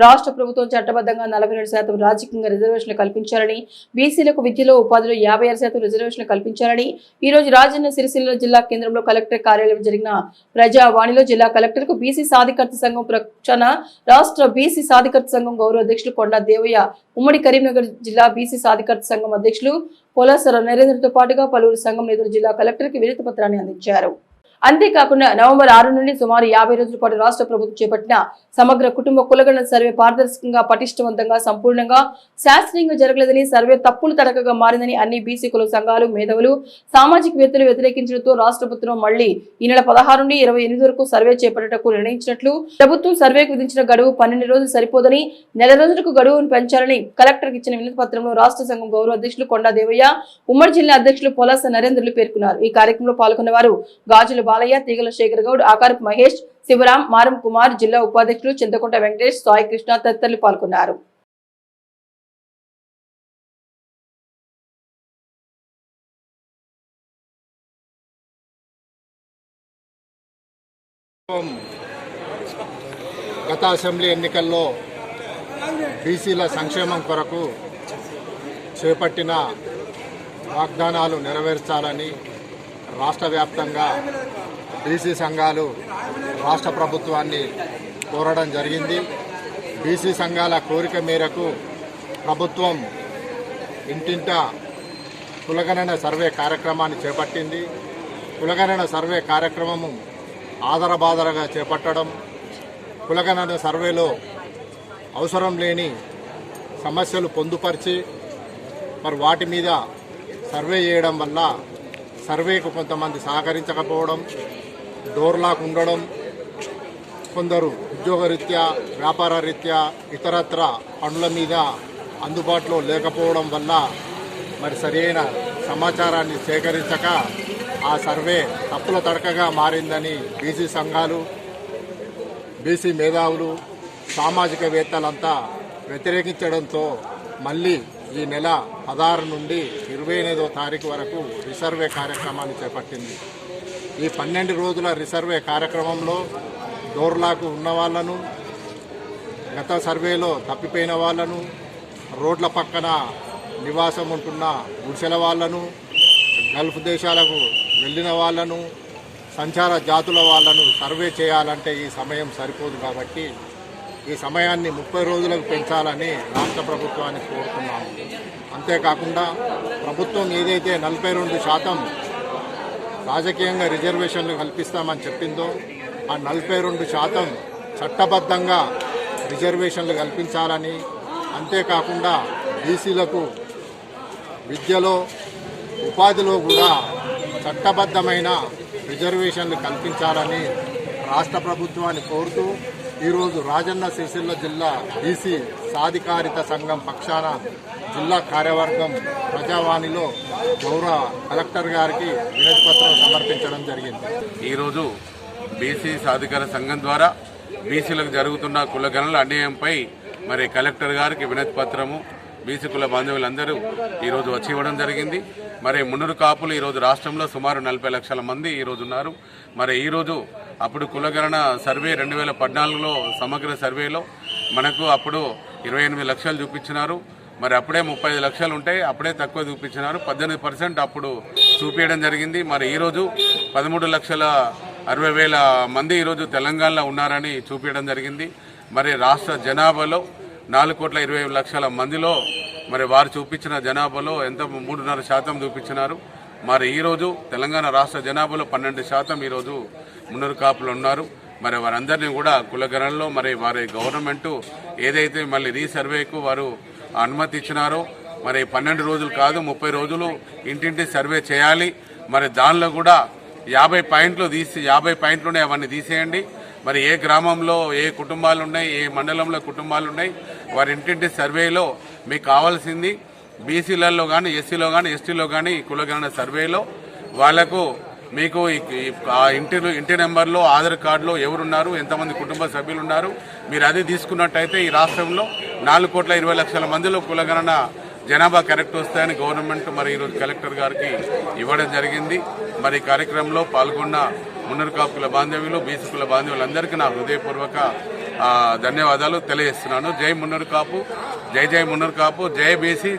రాష్ట్ర ప్రభుత్వం చట్టబద్ధంగా నలభై రెండు శాతం రాజకీయంగా రిజర్వేషన్లు కల్పించాలని బీసీలకు విద్యలో ఉపాధిలో యాభై ఆరు శాతం రిజర్వేషన్లు కల్పించాలని ఈ రోజు రాజన్న సిరిసిల్ల జిల్లా కేంద్రంలో కలెక్టర్ కార్యాలయం జరిగిన ప్రజావాణిలో జిల్లా కలెక్టర్కు బీసీ సాధికారత సంఘం ప్రక్షణ రాష్ట్ర బీసీ సాధికారత సంఘం గౌరవ అధ్యక్షులు కొండా దేవయ్య ఉమ్మడి కరీంనగర్ జిల్లా బీసీ సాధికారత సంఘం అధ్యక్షులు పోలాసర నరేంద్రతో పాటుగా పలువురు సంఘం నేతలు జిల్లా కలెక్టర్కి వినతి పత్రాన్ని అందించారు. అంతేకాకుండా నవంబర్ ఆరు నుండి సుమారు యాభై రోజుల పాటు రాష్ట్ర ప్రభుత్వం చేపట్టిన సమగ్ర కుటుంబ కులగణన సర్వే పారదర్శకంగా పటిష్టవంతంగా సంపూర్ణంగా శాస్త్రీయంగా జరగలేదని సర్వే తప్పులు తడకగా మారిందని అన్ని బీసీ కుల సంఘాలు మేధావులు సామాజికవేత్తలు వ్యతిరేకించడంతో రాష్ట్ర ప్రభుత్వం మళ్ళీ ఈ నెల పదహారు నుండి ఇరవై ఎనిమిది వరకు సర్వే చేపట్టటకు నిర్ణయించినట్లు ప్రభుత్వం సర్వేకు విధించిన గడువు పన్నెండు రోజులు సరిపోదని నెల రోజులకు గడువును పెంచాలని కలెక్టర్కి ఇచ్చిన వినతి పత్రంలో రాష్ట్ర సంఘం గౌరవ అధ్యక్షులు కొండా దేవయ్య ఉమ్మడి జిల్లా అధ్యక్షులు పొలాస నరేంద్రులు పేర్కొన్నారు. ఈ కార్యక్రమంలో పాల్గొన్న వారు గాజుల బాలయ్య తీగల శేఖర్ గౌడ్ ఆకారపు మహేష్ శివరాం మారం కుమార్ జిల్లా ఉపాధ్యక్షులు చింతకుంట వెంకటేష్ సాయి కృష్ణ తదితరులు పాల్గొన్నారు. గత అసెంబ్లీ ఎన్నికల్లో బీసీల సంక్షేమం కొరకు చేపట్టిన వాగ్దానాలు నెరవేర్చాలని రాష్ట్ర వ్యాప్తంగా బీసీ సంఘాలు రాష్ట్ర ప్రభుత్వాన్ని కోరడం జరిగింది. బీసీ సంఘాల కోరిక మేరకు ప్రభుత్వం ఇంటింట కులగణన సర్వే కార్యక్రమాన్ని చేపట్టింది. కులగణన సర్వే కార్యక్రమము ఆదరబాదరగా చేపట్టడం కులగణన సర్వేలో అవసరం లేని సమస్యలు పొందుపరిచి మరి వాటి మీద సర్వే చేయడం వల్ల సర్వేకు కొంతమంది సహకరించకపోవడం డోర్లాక్ ఉండడం కొందరు ఉద్యోగరీత్యా వ్యాపార రీత్యా ఇతరత్ర పనుల మీద అందుబాటులో లేకపోవడం వల్ల మరి సరైన సమాచారాన్ని సేకరించక ఆ సర్వే తప్పుల తడకగా మారిందని బీసీ సంఘాలు బీసీ మేధావులు సామాజికవేత్తలంతా వ్యతిరేకించడంతో మళ్ళీ ఈ నెల పదహారు నుండి ఇరవై ఎనిమిదో తారీఖు వరకు రిసర్వే కార్యక్రమాన్ని చేపట్టింది. ఈ పన్నెండు రోజుల రిసర్వే కార్యక్రమంలో డోర్లాకు ఉన్న వాళ్ళను గత సర్వేలో తప్పిపోయిన వాళ్ళను రోడ్ల పక్కన నివాసం ఉంటున్న గుడిసెల వాళ్ళను గల్ఫ్ దేశాలకు వెళ్ళిన వాళ్ళను సంచార జాతుల వాళ్ళను సర్వే చేయాలంటే ఈ సమయం సరిపోదు కాబట్టి ఈ సమయాన్ని ముప్పై రోజులకు పెంచాలని రాష్ట్ర ప్రభుత్వాన్ని కోరుతున్నాము. అంతేకాకుండా ప్రభుత్వం ఏదైతే నలభై రెండు శాతం రాజకీయంగా రిజర్వేషన్లు కల్పిస్తామని చెప్పిందో ఆ నలభై రెండు శాతం చట్టబద్ధంగా రిజర్వేషన్లు కల్పించాలని అంతేకాకుండా బీసీలకు విద్యలో ఉపాధిలో కూడా చట్టబద్ధమైన రిజర్వేషన్లు కల్పించాలని రాష్ట్ర ప్రభుత్వాన్ని కోరుతూ ఈరోజు రాజన్న సిరిసిల్ల జిల్లా బీసీ సాధికారిత సంఘం పక్షాన జిల్లా కార్యవర్గం ప్రజావాణిలో గౌరవ కలెక్టర్ గారికి వినతిపత్రం సమర్పించడం జరిగింది. ఈరోజు బీసీ సాధికార సంఘం ద్వారా బీసీలకు జరుగుతున్న కులగణల అన్యాయంపై మరి కలెక్టర్ గారికి వినతి పత్రము బీసీ కుల బాంధవులందరూ ఈరోజు వచ్చి ఇవ్వడం జరిగింది. మరి మున్నూరు కాపులు ఈరోజు రాష్ట్రంలో సుమారు నలభై లక్షల మంది ఈరోజు ఉన్నారు. మరి ఈరోజు అప్పుడు కులగణన సర్వే రెండు వేల పద్నాలుగులో సమగ్ర సర్వేలో మనకు అప్పుడు ఇరవై ఎనిమిది లక్షలు చూపించినారు. మరి అప్పుడే ముప్పై ఐదు లక్షలు ఉంటాయి అప్పుడే తక్కువ చూపించినారు. పద్దెనిమిది పర్సెంట్ అప్పుడు చూపించడం జరిగింది. మరి ఈరోజు పదమూడు లక్షల అరవై వేల మంది ఈరోజు తెలంగాణలో ఉన్నారని చూపించడం జరిగింది. మరి రాష్ట్ర జనాభాలో నాలుగు కోట్ల ఇరవై లక్షల మందిలో మరి వారు చూపించిన జనాభాలో ఎంత మూడున్నర శాతం చూపించినారు. మరి ఈరోజు తెలంగాణ రాష్ట్ర జనాభాలో పన్నెండు శాతం ఈరోజు మున్నూరు కాపులు ఉన్నారు. మరి వారందరినీ కూడా కులగణనలో మరి వారి గవర్నమెంట్ ఏదైతే మళ్ళీ రీసర్వేకు వారు అనుమతి ఇచ్చినారో మరి పన్నెండు రోజులు కాదు ముప్పై రోజులు ఇంటింటి సర్వే చేయాలి. మరి దానిలో కూడా యాభై పాయింట్లు తీసి యాభై పాయింట్లు ఉన్నాయి అవన్నీ తీసేయండి. మరి ఏ గ్రామంలో ఏ కుటుంబాలు ఉన్నాయి ఏ మండలంలో కుటుంబాలు ఉన్నాయి వారి ఇంటింటి సర్వేలో మీకు కావాల్సింది బీసీలలో కానీ ఎస్సీలో కానీ ఎస్టీలో కానీ కులగణన సర్వేలో వాళ్ళకు మీకు ఆ ఇంటి ఇంటి నెంబర్లో ఆధార్ కార్డులో ఎవరున్నారు ఎంతమంది కుటుంబ సభ్యులు ఉన్నారు మీరు అది తీసుకున్నట్టయితే ఈ రాష్ట్రంలో నాలుగు కోట్ల ఇరవై లక్షల మందిలో కులగణన జనాభా కరెక్ట్ వస్తాయని గవర్నమెంట్ మరి ఈరోజు కలెక్టర్ గారికి ఇవ్వడం జరిగింది. మరి కార్యక్రమంలో పాల్గొన్న మున్నరకాపుల బాంధవ్యులు బీసీకుల బాంధవ్యులందరికీ నా హృదయపూర్వక ధన్యవాదాలు తెలియజేస్తున్నాను. జై మున్నరుకాపు జై జై మున్నూరు జై బీసీ